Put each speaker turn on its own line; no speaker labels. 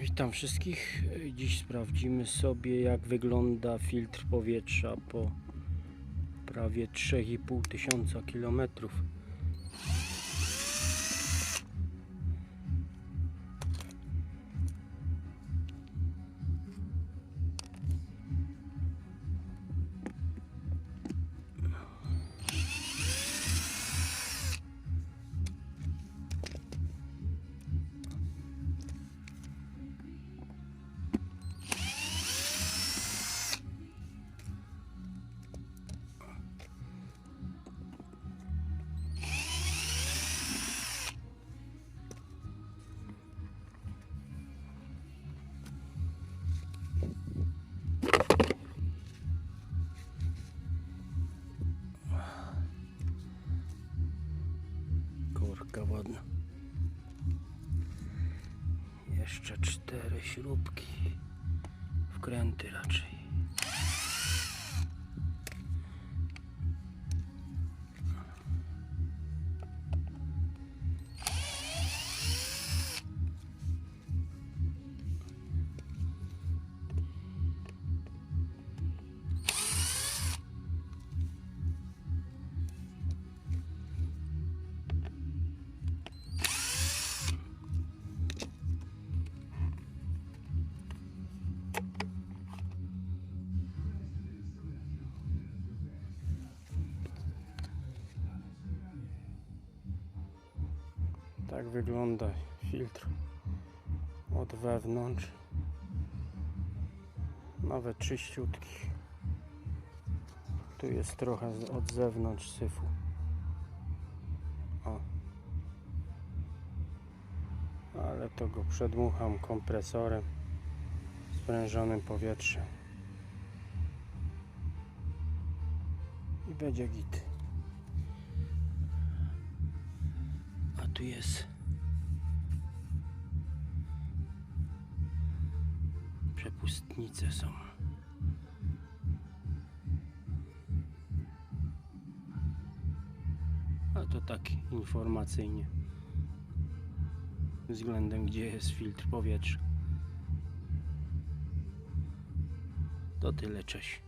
Witam wszystkich. Dziś sprawdzimy sobie jak wygląda filtr powietrza po prawie 3,5 tysiąca kilometrów. Wodna. Jeszcze cztery śrubki. Wkręty raczej. Tak wygląda filtr od wewnątrz. Nawet czyściutki. Tu jest trochę od zewnątrz syfu. O. Ale to go przedmucham kompresorem sprężonym powietrzem. I będzie git. Tu jest przepustnice są. A to tak informacyjnie względem gdzie jest filtr powietrza. To tyle, cześć.